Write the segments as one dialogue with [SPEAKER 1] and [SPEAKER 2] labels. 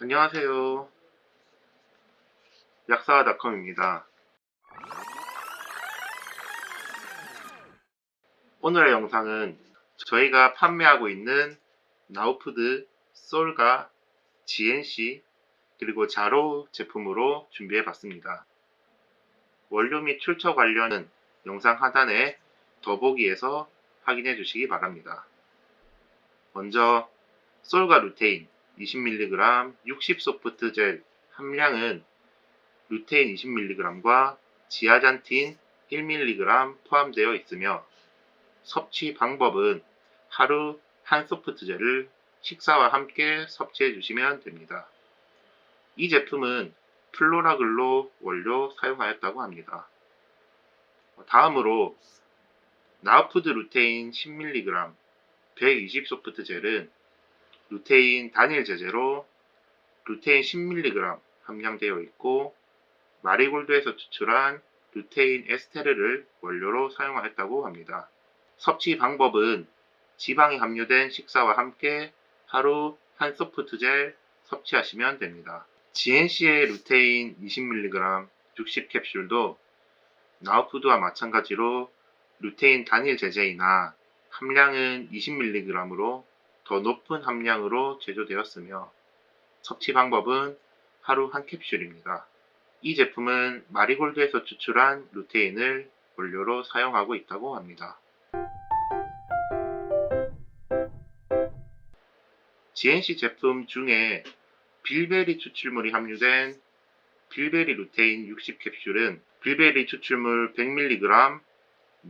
[SPEAKER 1] 안녕하세요. 약사닷컴입니다. 오늘의 영상은 저희가 판매하고 있는 나우푸드, 솔가, GNC, 그리고 자로 제품으로 준비해 봤습니다. 원료 및 출처 관련은 영상 하단에 더보기에서 확인해 주시기 바랍니다. 먼저 솔가 루테인 20mg 60소프트 젤 함량은 루테인 20mg과 지아잔틴 1mg 포함되어 있으며 섭취 방법은 하루 한 소프트 젤을 식사와 함께 섭취해 주시면 됩니다. 이 제품은 플로라글로 원료 사용하였다고 합니다. 다음으로 나우푸드 루테인 10mg 120소프트 젤은 루테인 단일 제제로 루테인 10mg 함량되어 있고 마리골드에서 추출한 루테인 에스테르를 원료로 사용하였다고 합니다. 섭취 방법은 지방이 함유된 식사와 함께 하루 한 소프트 젤 섭취하시면 됩니다. GNC의 루테인 20mg 60캡슐도 나우푸드와 마찬가지로 루테인 단일 제제이나 함량은 20mg으로 더 높은 함량으로 제조되었으며 섭취 방법은 하루 한 캡슐입니다. 이 제품은 마리골드에서 추출한 루테인을 원료로 사용하고 있다고 합니다. GNC 제품 중에 빌베리 추출물이 함유된 빌베리 루테인 60캡슐은 빌베리 추출물 100mg,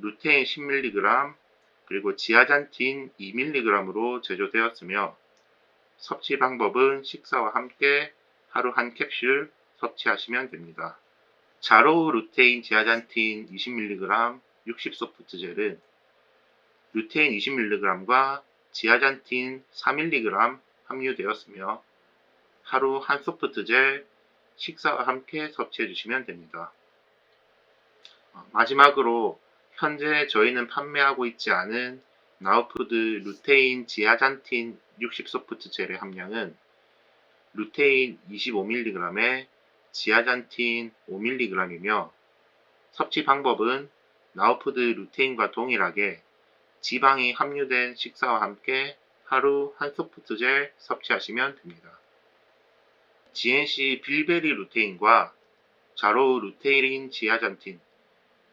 [SPEAKER 1] 루테인 10mg, 그리고 지아잔틴 2mg으로 제조되었으며 섭취 방법은 식사와 함께 하루 한 캡슐 섭취하시면 됩니다. 자로우 루테인 지아잔틴 20mg 60소프트 젤은 루테인 20mg과 지아잔틴 4mg 함유되었으며 하루 한 소프트 젤 식사와 함께 섭취해 주시면 됩니다. 어, 마지막으로 현재 저희는 판매하고 있지 않은 나우푸드 루테인 지아잔틴 60소프트 젤의 함량은 루테인 25mg에 지아잔틴 5mg이며 섭취 방법은 나우푸드 루테인과 동일하게 지방이 함유된 식사와 함께 하루 한 소프트 젤 섭취하시면 됩니다. GNC 빌베리 루테인과 자로우 루테인 지아잔틴,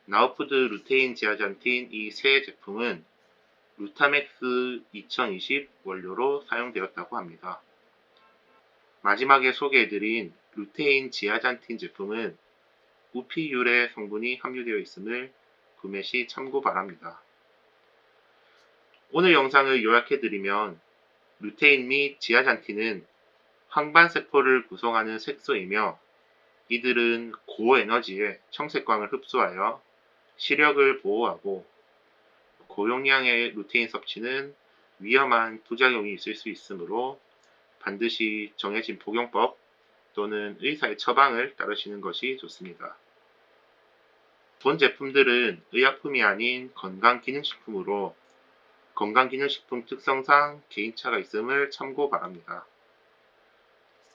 [SPEAKER 1] 나우푸드 루테인 지아잔틴 이 세 제품은 루타맥스 2020 원료로 사용되었다고 합니다. 마지막에 소개해드린 루테인 지아잔틴 제품은 우피 유래 성분이 함유되어 있음을 구매 시 참고 바랍니다. 오늘 영상을 요약해드리면 루테인 및 지아잔틴은 황반세포를 구성하는 색소이며 이들은 고에너지의 청색광을 흡수하여 시력을 보호하고 고용량의 루테인 섭취는 위험한 부작용이 있을 수 있으므로 반드시 정해진 복용법 또는 의사의 처방을 따르시는 것이 좋습니다. 본 제품들은 의약품이 아닌 건강기능식품으로 건강기능식품 특성상 개인차가 있음을 참고 바랍니다.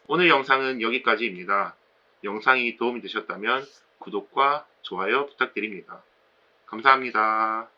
[SPEAKER 1] 오늘 영상은 여기까지입니다. 영상이 도움이 되셨다면 구독과 좋아요 부탁드립니다. 감사합니다.